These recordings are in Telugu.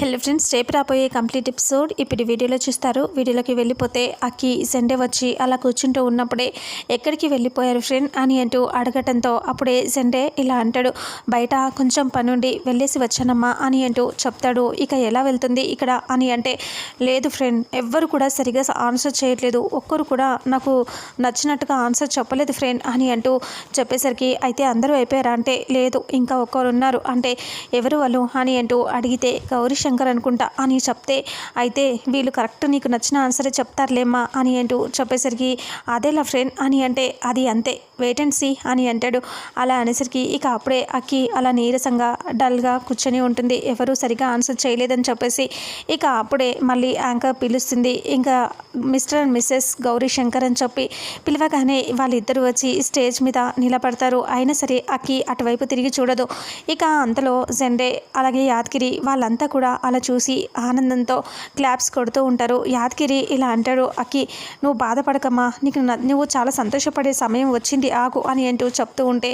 హలో ఫ్రెండ్స్ రేపు రాబోయే కంప్లీట్ ఎపిసోడ్ ఇప్పుడు వీడియోలో చూస్తారు. వీడియోలోకి వెళ్ళిపోతే అక్కి సండే వచ్చి అలా కూర్చుంటూ ఉన్నప్పుడే ఎక్కడికి వెళ్ళిపోయారు ఫ్రెండ్ అని అంటూ అడగటంతో అప్పుడే సండే ఇలా అంటాడు బయట కొంచెం పనుండి వెళ్ళేసి వచ్చానమ్మా అని అంటూ చెప్తాడు. ఇక ఎలా వెళ్తుంది ఇక్కడ అని అంటే లేదు ఫ్రెండ్ ఎవ్వరు కూడా సరిగా ఆన్సర్ చేయట్లేదు. ఒక్కరు కూడా నాకు నచ్చినట్టుగా ఆన్సర్ చెప్పలేదు ఫ్రెండ్ అని అంటూ చెప్పేసరికి అయితే అందరూ అయిపోయారా? అంటే లేదు ఇంకా ఒక్కరు ఉన్నారు అంటే ఎవరు వాళ్ళు? అని అంటూ అడిగితే గౌరీ శంకర్ అనుకుంటా అని చెప్తే అయితే వీళ్ళు కరెక్ట్ నీకు నచ్చిన ఆన్సరే చెప్తారులేమ్మా అని అంటూ చెప్పేసరికి అదేలా ఫ్రెండ్ అని అంటే అది అంతే వెయిట్ అండ్ సీ అని అంటాడు. అలా అనేసరికి ఇక అప్పుడే అక్కి అలా నీరసంగా డల్గా కూర్చొని ఉంటుంది. ఎవరు సరిగా ఆన్సర్ చేయలేదని చెప్పేసి ఇక అప్పుడే మళ్ళీ యాంకర్ పిలుస్తుంది. ఇంకా Mr and Mrs Gauri Shankar అని చెప్పి పిలవగానే వాళ్ళిద్దరూ వచ్చి స్టేజ్ మీద నిలబడతారు. అయినా సరే అక్కి అటువైపు తిరిగి చూడదు. ఇక అంతలో జెండే అలాగే యాదగిరి వాళ్ళంతా కూడా అలా చూసి ఆనందంతో క్లాప్స్ కొడుతూ ఉంటారు. యాదగిరి ఇలా అంటాడు అక్కి నువ్వు బాధపడకమ్మా. నీకు నువ్వు చాలా సంతోషపడే సమయం వచ్చింది. ఆగు అని అంటూ చెప్తూ ఉంటే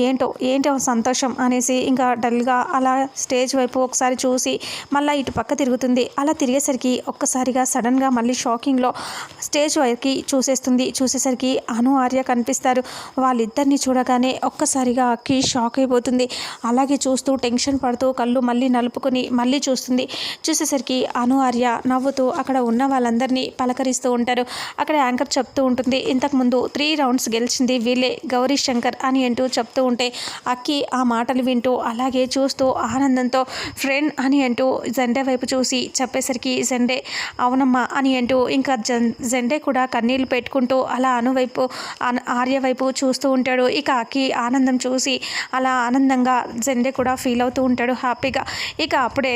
ఏంటో ఏంటో సంతోషం అనేసి ఇంకా డల్గా అలా స్టేజ్ వైపు ఒకసారి చూసి మళ్ళీ ఇటు పక్క తిరుగుతుంది. అలా తిరిగేసరికి ఒక్కసారిగా సడన్గా మళ్ళీ షాకింగ్లో స్టేజ్ వైపుకి చూసేస్తుంది. చూసేసరికి అను ఆర్య కనిపిస్తారు. వాళ్ళిద్దరిని చూడగానే ఒక్కసారిగా అక్కి షాక్ అయిపోతుంది. అలాగే చూస్తూ టెన్షన్ పడుతూ కళ్ళు మళ్ళీ నలుపుకొని మళ్ళీ చూస్తూ చూస్తుంది చూసేసరికి అను ఆర్య నవ్వుతూ అక్కడ ఉన్న వాళ్ళందరినీ పలకరిస్తూ ఉంటారు. అక్కడ యాంకర్ చెప్తూ ఉంటుంది ఇంతకుముందు త్రీ రౌండ్స్ గెలిచింది వీళ్ళే గౌరీ శంకర్ అని అంటూ చెప్తూ ఉంటే అక్కి ఆ మాటలు వింటూ అలాగే చూస్తూ ఆనందంతో ఫ్రెండ్ అని అంటూ జెండే వైపు చూసి చెప్పేసరికి జెండే అవునమ్మా అని అంటూ ఇంకా జెండే కూడా కన్నీళ్ళు పెట్టుకుంటూ అలా అనువైపు ఆర్య వైపు చూస్తూ ఉంటాడు. ఇక అక్కి ఆనందం చూసి అలా ఆనందంగా జెండే కూడా ఫీల్ అవుతూ ఉంటాడు హ్యాపీగా. ఇక అప్పుడే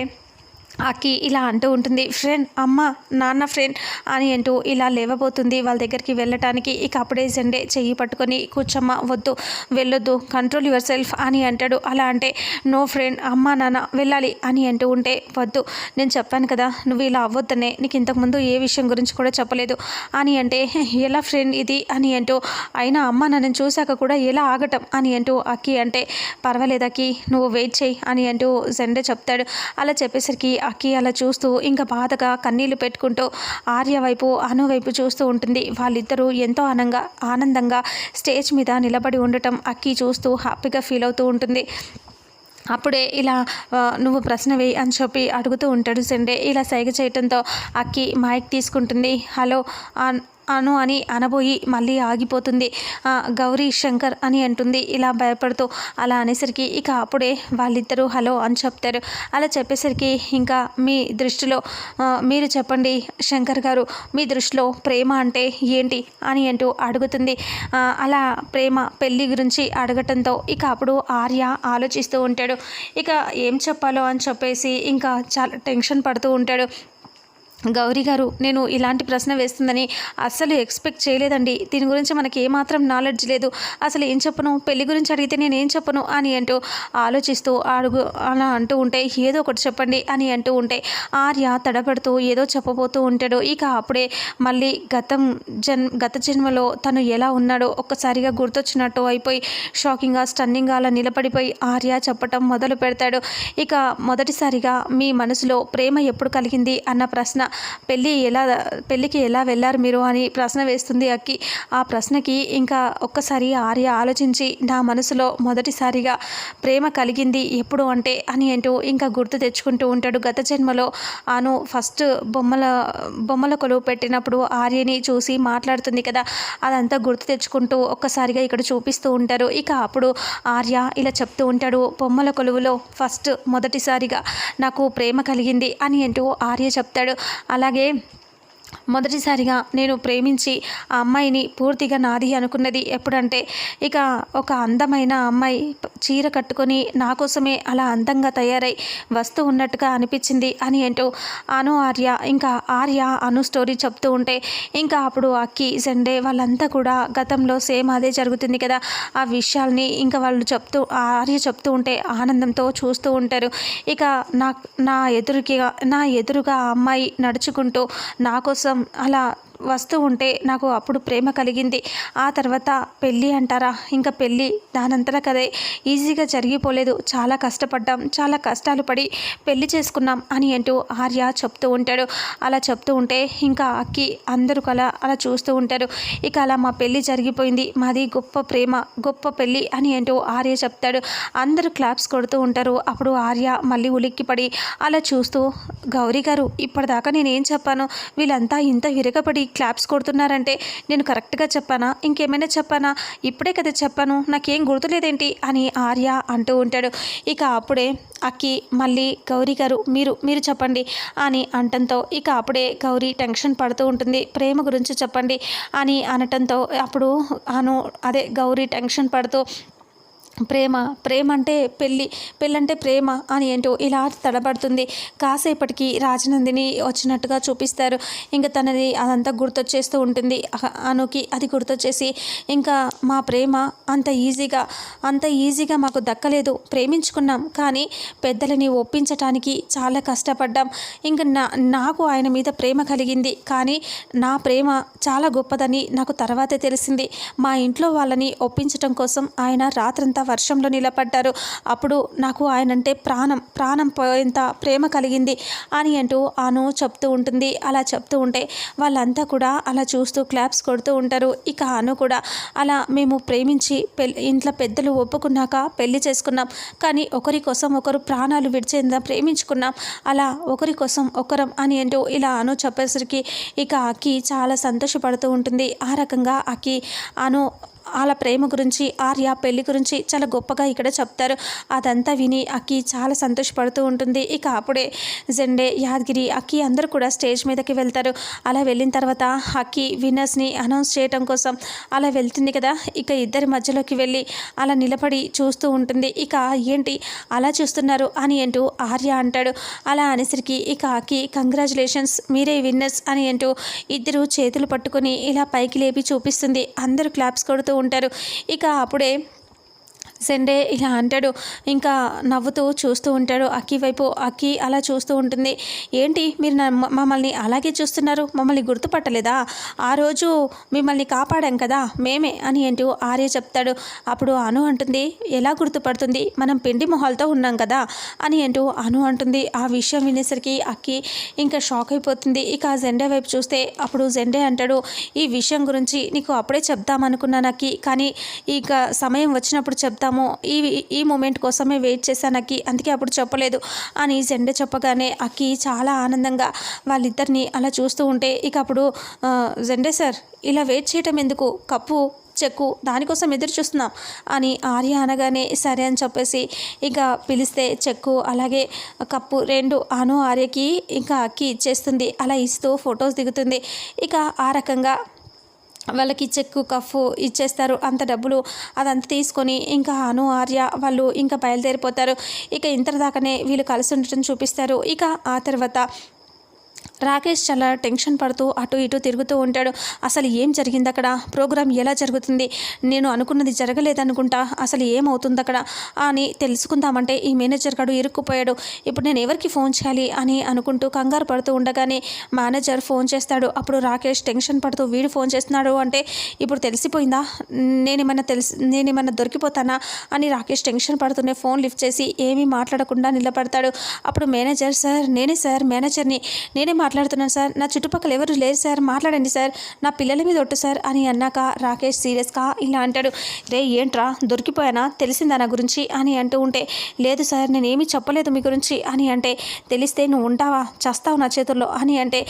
అక్కి ఇలా అంటూ ఉంటుంది ఫ్రెండ్ అమ్మ నాన్న ఫ్రెండ్ అని అంటూ ఇలా లేవబోతుంది. వాళ్ళ దగ్గరికి వెళ్ళటానికి ఇక అప్పుడే జెండే చెయ్యి పట్టుకొని కూర్చమ్మ వద్దు వెళ్ళొద్దు కంట్రోల్ యువర్ సెల్ఫ్ అని అంటాడు. అలా అంటే నో ఫ్రెండ్ అమ్మ నాన్న వెళ్ళాలి అని అంటూ ఉంటే వద్దు నేను చెప్పాను కదా నువ్వు ఇలా అవ్వద్దనే నీకు ఇంతకుముందు ఏ విషయం గురించి కూడా చెప్పలేదు అని అంటే ఎలా ఫ్రెండ్ ఇది? అని అంటూ అయినా అమ్మ నన్ను చూశాక కూడా ఎలా ఆగటం? అని అంటూ అక్కి అంటే పర్వాలేదు అక్కి నువ్వు వెయిట్ చేయి అని అంటూ జెండే చెప్తాడు. అలా చెప్పేసరికి అక్కి అలా చూస్తూ ఇంకా బాధగా కన్నీళ్ళు పెట్టుకుంటూ ఆర్య వైపు అను వైపు చూస్తూ ఉంటుంది. వాళ్ళిద్దరూ ఎంతో ఆనందంగా ఆనందంగా స్టేజ్ మీద నిలబడి ఉండటం అక్కి చూస్తూ హ్యాపీగా ఫీల్ అవుతూ ఉంటుంది. అప్పుడే ఇలా నువ్వు ప్రశ్న వేయి అని చెప్పి అడుగుతూ ఉంటాడు సండే. ఇలా సైగ చేయటంతో అక్కి మైక్ తీసుకుంటుంది. హలో అను అని అనబోయి మళ్ళీ ఆగిపోతుంది. గౌరీ శంకర్ అని అంటుంది. ఇలా భయపడుతూ అలా అనేసరికి ఇక అప్పుడే వాళ్ళిద్దరూ హలో అని చెప్తారు. అలా చెప్పేసరికి ఇంకా మీ దృష్టిలో మీరు చెప్పండి శంకర్ గారు మీ దృష్టిలో ప్రేమ అంటే ఏంటి అని అంటూ అడుగుతుంది. అలా ప్రేమ పెళ్ళి గురించి అడగటంతో ఇక అప్పుడు ఆర్య ఆలోచిస్తూ ఉంటాడు. ఇక ఏం చెప్పాలో అని చెప్పేసి ఇంకా చాలా టెన్షన్ పడుతూ ఉంటాడు. గౌరీ గారు నేను ఇలాంటి ప్రశ్న వేస్తుందని అస్సలు ఎక్స్పెక్ట్ చేయలేదండి. దీని గురించి మనకి ఏమాత్రం నాలెడ్జ్ లేదు. అసలు ఏం చెప్పను? పెళ్ళి గురించి అడిగితే నేను ఏం చెప్పను? అని అంటూ ఆలోచిస్తూ అడుగు అలా అంటూ ఉంటే ఏదో ఒకటి చెప్పండి అని అంటూ ఉంటే ఆర్య తడబడుతూ ఏదో చెప్పబోతూ ఉంటాడు. ఇక అప్పుడే మళ్ళీ గతం జన్ గత జన్మలో తను ఎలా ఉన్నాడో ఒక్కసారిగా గుర్తొచ్చినట్టు అయిపోయి షాకింగ్గా స్టన్నింగ్గా అలా నిలబడిపోయి ఆర్య చెప్పటం మొదలు పెడతాడు. ఇక మొదటిసారిగా మీ మనసులో ప్రేమ ఎప్పుడు కలిగింది? అన్న ప్రశ్న పెళ్ళి ఎలా పెళ్ళికి ఎలా వెళ్ళారు మీరు అని ప్రశ్న వేస్తుంది అక్కి. ఆ ప్రశ్నకి ఇంకా ఒక్కసారి ఆర్య ఆలోచించి నా మనసులో మొదటిసారిగా ప్రేమ కలిగింది ఎప్పుడు అంటే అని అంటూ ఇంకా గుర్తు తెచ్చుకుంటూ ఉంటాడు. గత జన్మలో ఆను ఫస్ట్ బొమ్మల బొమ్మల కొలువు పెట్టినప్పుడు ఆర్యని చూసి మాట్లాడుతుంది కదా అదంతా గుర్తు తెచ్చుకుంటూ ఒక్కసారిగా ఇక్కడ చూపిస్తూ ఉంటారు. ఇక అప్పుడు ఆర్య ఇలా చెప్తూ ఉంటాడు బొమ్మల కొలువులో ఫస్ట్ మొదటిసారిగా నాకు ప్రేమ కలిగింది అని అంటూ ఆర్య చెప్తాడు. అలాగే మొదటిసారిగా నేను ప్రేమించి ఆ అమ్మాయిని పూర్తిగా నాది అనుకున్నది ఎప్పుడంటే ఇక ఒక అందమైన అమ్మాయి చీర కట్టుకొని నా కోసమే అలా అందంగా తయారై వస్తూ ఉన్నట్టుగా అనిపించింది అని అంటూ అను ఆర్య ఇంకా ఆర్య అను స్టోరీ చెప్తూ ఉంటే ఇంకా అప్పుడు అక్కి జెండే వాళ్ళంతా కూడా గతంలో సేమ్ అదే జరుగుతుంది కదా ఆ విషయాల్ని ఇంకా వాళ్ళు చెప్తూ ఆర్య చెప్తూ ఉంటే ఆనందంతో చూస్తూ ఉంటారు. ఇక నా నా ఎదురుకి నా ఎదురుగా అమ్మాయి నడుచుకుంటూ నా కోసం అలా వస్తూ ఉంటే నాకు అప్పుడు ప్రేమ కలిగింది. ఆ తర్వాత పెళ్ళి అంటారా? ఇంకా పెళ్ళి దానంతట కదే. ఈజీగా జరిగిపోలేదు. చాలా కష్టపడ్డాం. చాలా కష్టాలు పడి పెళ్ళి చేసుకున్నాం అని అంటూ ఆర్య చెప్తూ ఉంటాడు. అలా చెప్తూ ఉంటే ఇంకా అక్కి అందరూ కల అలా చూస్తూ ఉంటారు. ఇక అలా మా పెళ్ళి జరిగిపోయింది. మాది గొప్ప ప్రేమ గొప్ప పెళ్ళి అని అంటూ ఆర్య చెప్తాడు. అందరూ క్లాప్స్ కొడుతూ ఉంటారు. అప్పుడు ఆర్య మళ్ళీ ఉలిక్కిపడి అలా చూస్తూ గౌరీ గారు ఇప్పటిదాకా నేనేం చెప్పాను? వీళ్ళంతా ఇంత విరగపడి క్లాప్స్ కొడుతున్నారంటే నేను కరెక్ట్గా చెప్పానా? ఇంకేమైనా చెప్పానా? ఇప్పుడే కదా చెప్పాను. నాకేం గుర్తులేదేంటి? అని ఆర్య అంటూ ఉంటాడు. ఇక అప్పుడే అక్కి మళ్ళీ గౌరీ గారు మీరు మీరు చెప్పండి అని అంటంతో ఇక అప్పుడే గౌరీ టెన్షన్ పడుతూ ఉంటుంది. ప్రేమ గురించి చెప్పండి అని అనటంతో అప్పుడు అను అదే గౌరీ టెన్షన్ పడుతూ ప్రేమ ప్రేమ అంటే పెళ్ళి పెళ్ళంటే ప్రేమ అని ఏంటో ఇలా తడబడుతుంది. కాసేపటికి రాజనందిని వచ్చినట్టుగా చూపిస్తారు. ఇంకా తనది అదంతా గుర్తొచ్చేస్తూ ఉంటుంది. అనుకి అది గుర్తొచ్చేసి ఇంకా మా ప్రేమ అంత ఈజీగా అంత ఈజీగా మాకు దక్కలేదు. ప్రేమించుకున్నాం. కానీ పెద్దలని ఒప్పించటానికి చాలా కష్టపడ్డాం. ఇంకా నా నాకు ఆయన మీద ప్రేమ కలిగింది. కానీ నా ప్రేమ చాలా గొప్పదని నాకు తర్వాతే తెలిసింది. మా ఇంట్లో వాళ్ళని ఒప్పించటం కోసం ఆయన రాత్రంతా వర్షంలో నిలబడ్డారు. అప్పుడు నాకు ఆయనంటే ప్రాణం ప్రాణం పోయేంత ప్రేమ కలిగింది అని అంటూ ఆను చెప్తూ ఉంటుంది. అలా చెప్తూ ఉంటే వాళ్ళంతా కూడా అలా చూస్తూ క్లాప్స్ కొడుతూ ఉంటారు. ఇక ఆను కూడా అలా మేము ప్రేమించి పెళ్ళి ఇంట్లో పెద్దలు ఒప్పుకున్నాక పెళ్ళి చేసుకున్నాం. కానీ ఒకరి కోసం ఒకరు ప్రాణాలు విడిచేంత ప్రేమించుకున్నాం. అలా ఒకరి కోసం ఒకరం అని అంటూ ఇలా అను చెప్పేసరికి ఇక అక్కి చాలా సంతోషపడుతూ ఉంటుంది. ఆ రకంగా అక్కి అను వాళ్ళ ప్రేమ గురించి ఆర్య పెళ్ళి గురించి చాలా గొప్పగా ఇక్కడ చెప్తారు. అదంతా విని అక్కి చాలా సంతోషపడుతూ ఉంటుంది. ఇక అప్పుడే జెండే యాదగిరి అక్కి అందరూ కూడా స్టేజ్ మీదకి వెళ్తారు. అలా వెళ్ళిన తర్వాత అక్కి విన్నర్స్ని అనౌన్స్ చేయడం కోసం అలా వెళ్తుంది కదా. ఇక ఇద్దరి మధ్యలోకి వెళ్ళి అలా నిలబడి చూస్తూ ఉంటుంది. ఇక ఏంటి అలా చూస్తున్నారు అని అంటూ ఆర్య అంటాడు. అలా అనేసరికి ఇక అక్కి కంగ్రాచులేషన్స్ మీరే విన్నర్స్ అని అంటూ ఇద్దరు చేతులు పట్టుకొని ఇలా పైకి లేపి చూపిస్తుంది. అందరూ క్లాప్స్ కొడుతూ ఉంటారు. ఇక అప్పుడే సెండే ఇలా అంటాడు. ఇంకా నవ్వుతూ చూస్తూ ఉంటాడు. అక్కి వైపు అక్కి అలా చూస్తూ ఉంటుంది. ఏంటి మీరు మమ్మల్ని అలాగే చూస్తున్నారు? మమ్మల్ని గుర్తుపట్టలేదా? ఆ రోజు మిమ్మల్ని కాపాడాం కదా మేమే అని అంటూ ఆర్య చెప్తాడు. అప్పుడు అను అంటుంది ఎలా గుర్తుపడుతుంది? మనం పిండి మొహాలతో ఉన్నాం కదా అని ఏంటో అను అంటుంది. ఆ విషయం వినేసరికి అక్కి ఇంకా షాక్ అయిపోతుంది. ఇక ఆ జెండే వైపు చూస్తే అప్పుడు జెండే అంటాడు ఈ విషయం గురించి నీకు అప్పుడే చెప్దామనుకున్నాను అక్కి. కానీ ఇక సమయం వచ్చినప్పుడు చెప్తాము ఈ ఈ మూమెంట్ కోసమే వెయిట్ చేశాను అక్కి. అందుకే అప్పుడు చెప్పలేదు. అని జెండే చెప్పగానే అక్కి చాలా ఆనందంగా వాళ్ళిద్దరిని అలా చూస్తూ ఉంటే ఇక అప్పుడు జెండే సార్ ఇలా వెయిట్ చేయటం ఎందుకు? కప్పు చెక్కు దానికోసం ఎదురు చూస్తున్నాం. అని ఆర్య అనగానే సరే అని చెప్పేసి ఇక పిలిస్తే చెక్కు అలాగే కప్పు రెండు అను ఆర్యకి ఇంకా అక్కి ఇచ్చేస్తుంది. అలా ఇస్తూ ఫొటోస్ దిగుతుంది. ఇక ఆ రకంగా వాళ్ళకి చెక్కు కఫ్ ఇచ్చేస్తారు. అంత డబ్బులు అదంతా తీసుకొని ఇంకా అను ఆర్య వాళ్ళు ఇంకా బయలుదేరిపోతారు. ఇక ఇంత దాకానే వీళ్ళు కలిసి ఉండటం చూపిస్తారు. ఇక ఆ తర్వాత రాకేష్ చాలా టెన్షన్ పడుతూ అటు ఇటు తిరుగుతూ ఉంటాడు. అసలు ఏం జరిగింది అక్కడ? ప్రోగ్రామ్ ఎలా జరుగుతుంది? నేను అనుకున్నది జరగలేదనుకుంటా. అసలు ఏమవుతుంది అక్కడ? అని తెలుసుకుందామంటే ఈ మేనేజర్ గడు ఇరుక్కుపోయాడు. ఇప్పుడు నేను ఎవరికి ఫోన్ చేయాలి అని అనుకుంటూ కంగారు పడుతూ ఉండగానే మేనేజర్ ఫోన్ చేస్తాడు. అప్పుడు రాకేష్ టెన్షన్ పడుతూ వీడు ఫోన్ చేస్తున్నాడు అంటే ఇప్పుడు తెలిసిపోయిందా? నేనేమన్నా తెలిసి నేనేమన్నా దొరికిపోతానా? అని రాకేష్ టెన్షన్ పడుతూనే ఫోన్ లిఫ్ట్ చేసి ఏమీ మాట్లాడకుండా నిలబడతాడు. అప్పుడు మేనేజర్ సార్ నేనే సార్ మేనేజర్ని నేనే మాట్లాడుతున్నాను సార్. నా చుట్టుపక్కల ఎవరు లేరు సార్. మాట్లాడండి సార్. నా పిల్లల మీద ఒట్టు సార్ అని అన్నాక రాకేష్ సీరియస్గా ఇలా అంటాడు. రే ఏంట్రా? దొరికిపోయానా? తెలిసిందా నా గురించి? అని అంటూ ఉంటే లేదు సార్ నేనేమీ చెప్పలేదు మీ గురించి అని అంటే తెలిస్తే నువ్వు ఉంటావా? చస్తావు నా చేతుల్లో అని అంటే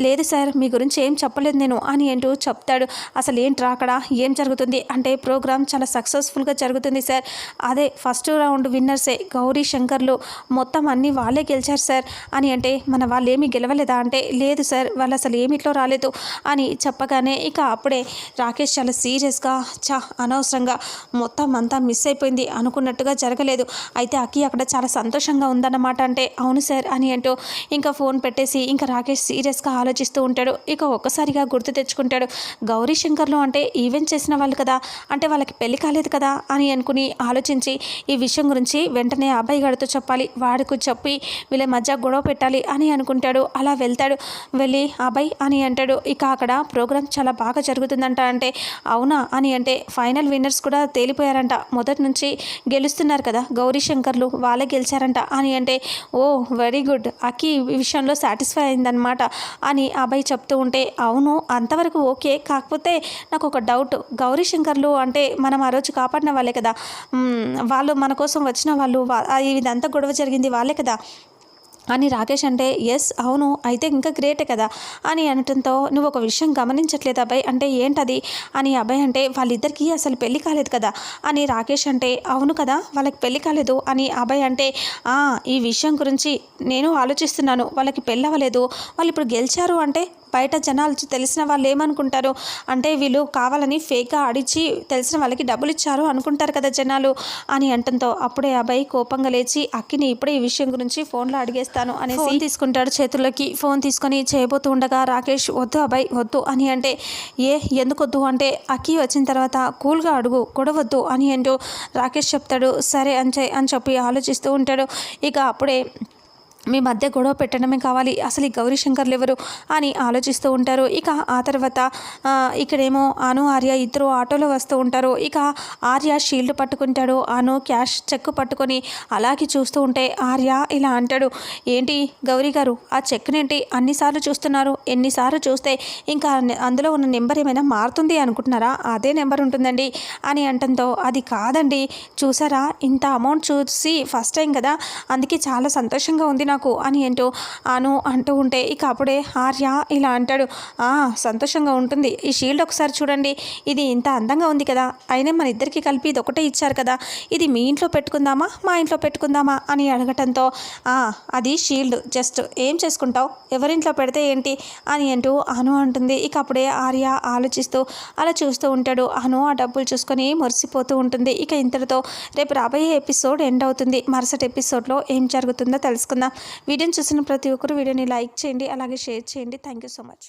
లేదు సార్ మీ గురించి ఏం చెప్పలేదు నేను అని అంటూ చెప్తాడు. అసలు ఏంట్రా అక్కడ? ఏం జరుగుతుంది? అంటే ప్రోగ్రామ్ చాలా సక్సెస్ఫుల్గా జరుగుతుంది సార్. అదే ఫస్ట్ రౌండ్ విన్నర్సే గౌరీ శంకర్లు. మొత్తం అన్నీ వాళ్ళే గెలిచారు సార్ అని అంటే మన వాళ్ళు ఏమీ గెలవలేదా? అంటే లేదు సార్ వాళ్ళు అసలు ఏమిట్లో రాలేదు అని చెప్పగానే ఇక అప్పుడే రాకేష్ చాలా సీరియస్గా చా అనవసరంగా మొత్తం అంతా మిస్ అయిపోయింది అనుకున్నట్టుగా జరగలేదు. అయితే అక్కి అక్కడ చాలా సంతోషంగా ఉందన్నమాట అంటే అవును సార్ అని అంటూ ఇంకా ఫోన్ పెట్టేసి ఇంకా రాకేష్ సీరియస్గా ఆలోచిస్తూ ఉంటాడు. ఇక ఒక్కసారిగా గుర్తు తెచ్చుకుంటాడు గౌరీ శంకర్లు అంటే ఈవెంట్ చేసిన వాళ్ళు కదా అంటే వాళ్ళకి పెళ్ళి కాలేదు కదా అని అనుకుని ఆలోచించి ఈ విషయం గురించి వెంటనే అబ్బాయి గారితో చెప్పాలి వాడికి చెప్పి వీళ్ళ మధ్య గొడవ పెట్టాలి అని అనుకుంటాడు. అలా వెళ్తూ వెళ్తాడు. వెళ్ళి అబ్బాయి అని అంటాడు. ఇక అక్కడ ప్రోగ్రామ్ చాలా బాగా జరుగుతుందంట అంటే అవునా? అని అంటే ఫైనల్ విన్నర్స్ కూడా తేలిపోయారంట. మొదటి నుంచి గెలుస్తున్నారు కదా గౌరీ శంకర్లు వాళ్ళే గెలిచారంట. అని అంటే ఓ వెరీ గుడ్. అక్కి విషయంలో సాటిస్ఫై అయిందనమాట అని అబ్బాయి చెప్తూ ఉంటే అవును అంతవరకు ఓకే. కాకపోతే నాకు ఒక డౌట్. గౌరీ శంకర్లు అంటే మనం ఆ రోజు కాపాడిన వాళ్ళే కదా. వాళ్ళు మన కోసం వచ్చిన వాళ్ళు ఇదంతా గొడవ జరిగింది వాళ్ళే కదా. అని రాకేష్ అంటే ఎస్ అవును అయితే ఇంకా గ్రేటే కదా అని అనటంతో నువ్వు ఒక విషయం గమనించట్లేదు అబ్బాయి? అంటే ఏంటది? అని అబ్బాయి అంటే వాళ్ళిద్దరికీ అసలు పెళ్ళి కాలేదు కదా అని రాకేష్ అంటే అవును కదా వాళ్ళకి పెళ్ళి కాలేదు అని అబ్బాయి అంటే ఈ విషయం గురించి నేను ఆలోచిస్తున్నాను. వాళ్ళకి పెళ్ళి అవ్వలేదు. వాళ్ళు ఇప్పుడు గెలిచారు అంటే బయట జనాలు తెలిసిన వాళ్ళు ఏమనుకుంటారు? అంటే వీళ్ళు కావాలని ఫేక్గా ఆడిచ్చి తెలిసిన వాళ్ళకి డబ్బులు ఇచ్చారు అనుకుంటారు కదా జనాలు అని అంటంతో అప్పుడే అబ్బాయి కోపంగా లేచి అక్కిని ఇప్పుడే ఈ విషయం గురించి ఫోన్లో అడిగేస్తాను అని ఫోన్ తీసుకుంటాడు చేతుల్లోకి. ఫోన్ తీసుకొని చేయబోతూ ఉండగా రాకేష్ వద్దు అబ్బాయి వద్దు అని అంటే ఏ ఎందుకు వద్దు? అంటే అక్కి వచ్చిన తర్వాత కూల్గా అడుగు గొడవద్దు అని అంటూ రాకేష్ చెప్తాడు. సరే అని అని చెప్పి ఆలోచిస్తూ ఉంటాడు. ఇక అప్పుడే మీ మధ్య గొడవ పెట్టడమే కావాలి. అసలు ఈ గౌరీ శంకర్లు ఎవరు అని ఆలోచిస్తూ ఉంటారు. ఇక ఆ తర్వాత ఇక్కడేమో అను ఆర్య ఇద్దరు ఆటోలో వస్తూ ఉంటారు. ఇక ఆర్య షీల్డ్ పట్టుకుంటాడు. అను క్యాష్ చెక్ పట్టుకొని అలాగే చూస్తూ ఉంటే ఆర్య ఇలా అంటాడు. ఏంటి గౌరీ గారు ఆ చెక్నేంటి అన్నిసార్లు చూస్తున్నారు. ఎన్నిసార్లు చూస్తే ఇంకా అందులో ఉన్న నెంబర్ ఏమైనా మారుతుంది అనుకుంటున్నారా? అదే నెంబర్ ఉంటుందండి అని అంటంతో అది కాదండి. చూసారా? ఇంత అమౌంట్ చూసి ఫస్ట్ టైం కదా? అందుకే చాలా సంతోషంగా ఉంది నాకు అని ఏంటో అను అంటూ ఉంటే ఇక అప్పుడే ఆర్య ఇలా అంటాడు "ఆ, సంతోషంగా ఉంటుంది. ఈ షీల్డ్ ఒకసారి చూడండి. ఇది ఇంత అందంగా ఉంది కదా. అయినా మన ఇద్దరికి కలిపి ఇది ఒకటే ఇచ్చారు కదా. ఇది మీ ఇంట్లో పెట్టుకుందామా? మా ఇంట్లో పెట్టుకుందామా? అని అడగటంతో "ఆ, అది షీల్డ్ జస్ట్ ఏం చేసుకుంటావు? ఎవరింట్లో పెడితే ఏంటి? అని అంటూ అను అంటుంది. ఇక అప్పుడే ఆర్య ఆలోచిస్తూ అలా చూస్తూ ఉంటాడు. అను ఆ డబ్బులు చూసుకొని మురిసిపోతూ ఉంటుంది. ఇక ఇంతటితో రేపు రాబోయే ఎపిసోడ్ ఎండ్ అవుతుంది. మరుసటి ఎపిసోడ్లో ఏం జరుగుతుందో తెలుసుకుందాం. వీడియోని చూసిన ప్రతి ఒక్కరు వీడియోని లైక్ చేయండి అలాగే షేర్ చేయండి. Thank you so much